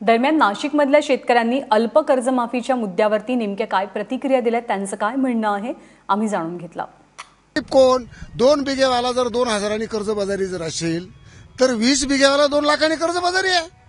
दरम्यान नाशिकमधल्या शेतकऱ्यांनी अल्प कर्जमाफीच्या मुद्द्यावरती नेमक्या काय प्रतिक्रिया दिल्या त्यांचं काय म्हणणं आहे आम्ही जाणून घेतलं. कोण? दोन बिघेवाला जर दोन हजारांनी कर्जबाजारी जर असेल तर वीस बिघेवाला दोन लाखांनी कर्जबाजारी आहे.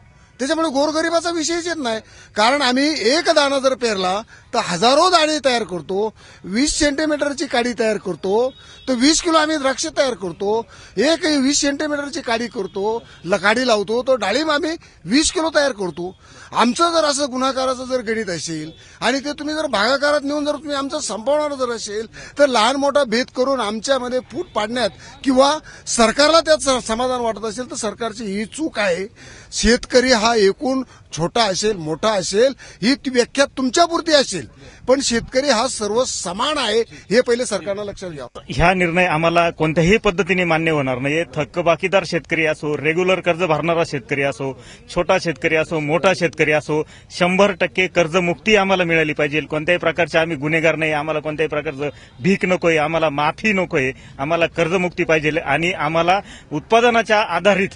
त्याच्यामुळे गोरगरिबाचा विषयच येत नाही. कारण आम्ही एक दाणा जर पेरला तर हजारो दाणे तयार करतो वीस सेंटीमीटरची काडी तयार करतो तर वीस किलो आम्ही द्राक्ष तयार करतो एक वीस सेंटीमीटरची काडी करतो ल- काडी लावतो तो डाळिंब आम्ही वीस किलो तयार करतो. आमचं जर असं गुन्हाकाराचं जर गणित असेल आणि ते तुम्ही जर भागाकारात नेऊन जर तुम्ही आमचं संपवणार जर असेल तर लहान मोठा भेद करून आमच्यामध्ये फूट पाडण्यात किंवा सरकारला त्यात स- समाधान वाटत असेल तर सरकारची ही चूक आहे. शेतकरी हा एकूण छोटा असेल मोठा असेल ही व्याख्या तुमच्यापुरती असेल. पण शेतकरी हा सर्व समान आहे हे पहिले सरकारनं लक्षात घ्यावं. ह्या निर्णय आम्हाला कोणत्याही पद्धतीने मान्य होणार नाही थकबाकीदार शेतकरी असो रेग्युलर कर्ज भरणारा शेतकरी असो छोटा शेतकरी असो मोठा शेतकरी असो शंभर टक्के कर्जमुक्ती आम्हाला मिळाली पाहिजे. कोणत्याही प्रकारचे आम्ही गुन्हेगार नाही आम्हाला कोणत्याही प्रकारचं भीक नकोय आम्हाला माफी नकोय. आम्हाला कर्जमुक्ती पाहिजे आणि आम्हाला उत्पादनाच्या आधारित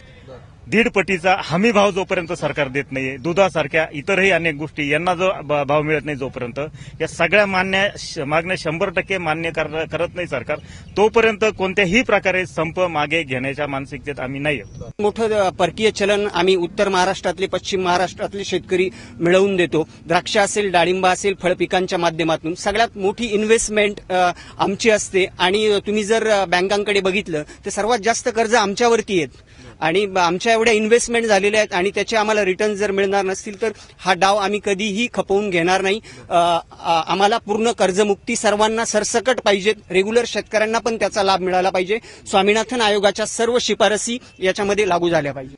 दीड पटीचा हमी भाव जोपर्यंत सरकार देत नाहीये दुधासारख्या इतरही अनेक गोष्टी यांना जो भाव मिळत नाही जोपर्यंत या सगळ्या मान्य मागण्या शंभर टक्के मान्य कर- करत नाही सरकार तोपर्यंत कोणत्याही प्रकारे संप मागे घेण्याच्या मानसिकतेत आम्ही नाही मोठं परकीय चलन आम्ही उत्तर महाराष्ट्रातले पश्चिम महाराष्ट्रातले शेतकरी मिळवून देतो. द्राक्ष असेल डाळिंब असेल फळ पिकांच्या माध्यमातून. सगळ्यात मोठी इन्व्हेस्टमेंट आमची असते. आणि तुम्ही जर बँकांकडे बघितलं तर सर्वात जास्त कर्ज आमच्यावरती आहेत. आणि आमच्या एवढ्या इन्व्हेस्टमेंट झालेल्या आहेत आणि त्याचे आम्हाला रिटर्न जर मिळणार नसतील तर हा डाव आम्ही कधीही खपवून घेणार नाही. आम्हाला पूर्ण कर्जमुक्ती सर्वांना सरसकट पाहिजेत रेग्युलर शेतकऱ्यांना पण त्याचा लाभ मिळाला पाहिजे. स्वामीनाथन आयोगाच्या सर्व शिफारसी याच्यामध्ये लागू झाल्या पाहिजे.